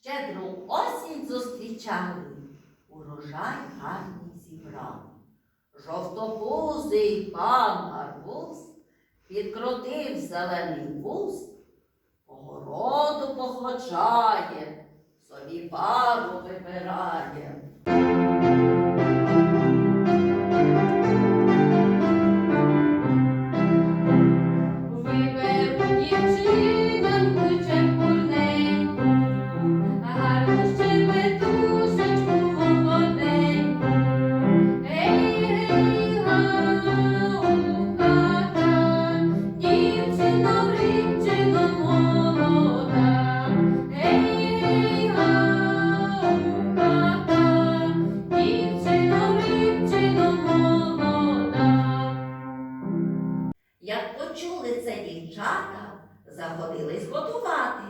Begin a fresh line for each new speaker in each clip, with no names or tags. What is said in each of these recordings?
Щедру осінь зустрічали, урожай гарний зібрав. Жовтопузий пан гарбуз підкрутив зелений вуз, городу походжає, собі пару вибирає. Спохопились готувати.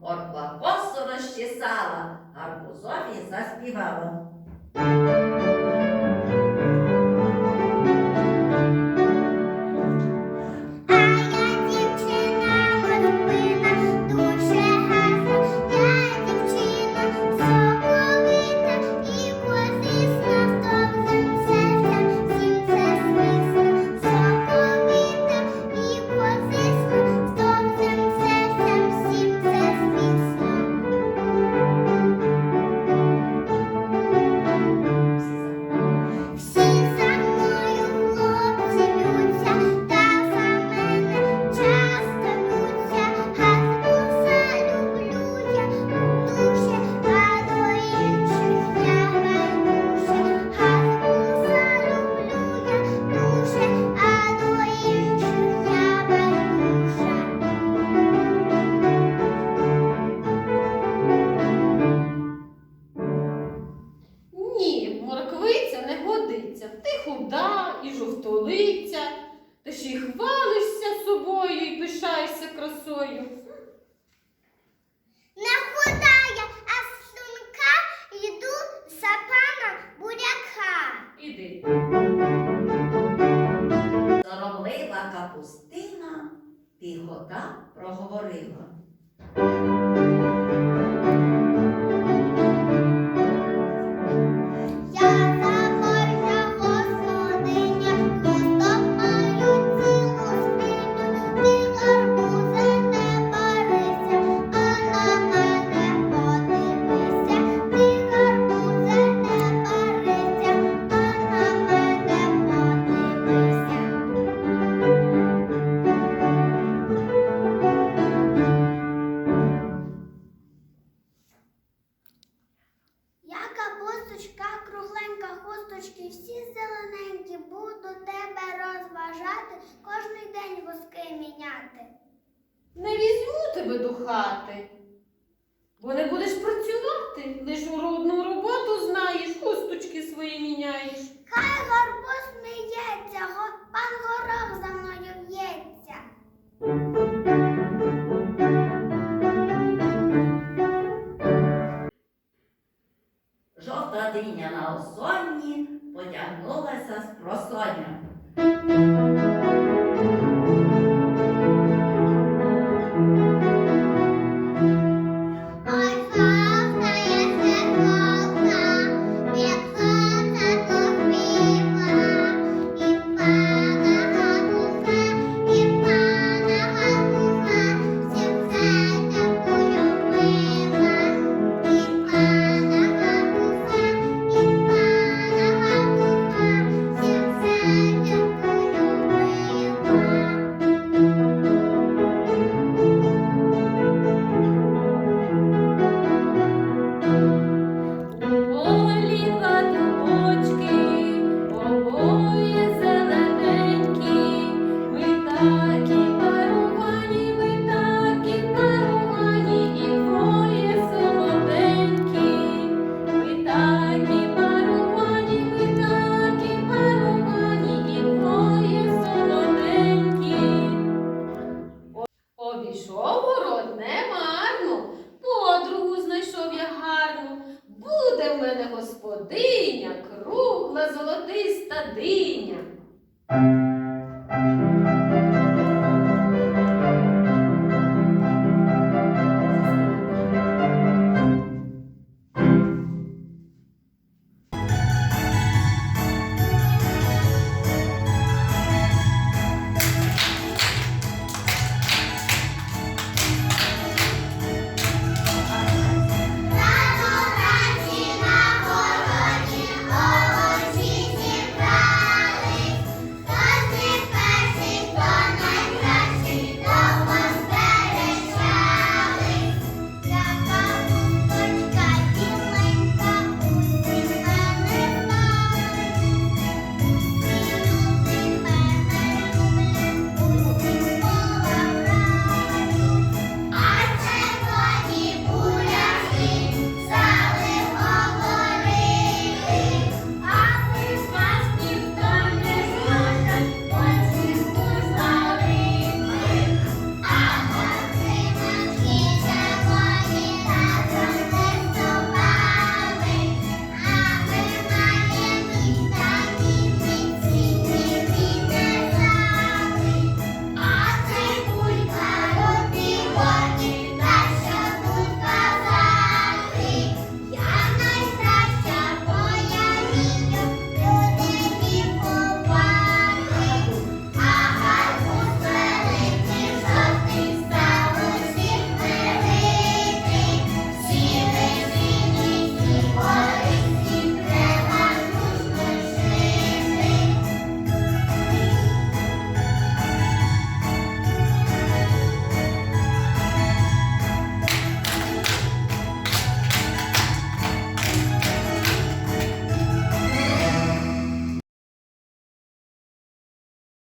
Морква косо розчесала, гарбузові заспівала.
і
жовтолиця, та ще й хвалишся собою і пишаєшся красою.
Не худая, а сумка йду за пана буряка.
Іди.
Сороблива капустина пігота проговорила.
хати. Не
візьму тебе до хати, бо не будеш працювати, лиш уродну роботу знаєш, хусточки свої міняєш.
Хай горбуз сміється, пан горох за мною б'ється.
Жовта диня на осонні потягнулася з просоння.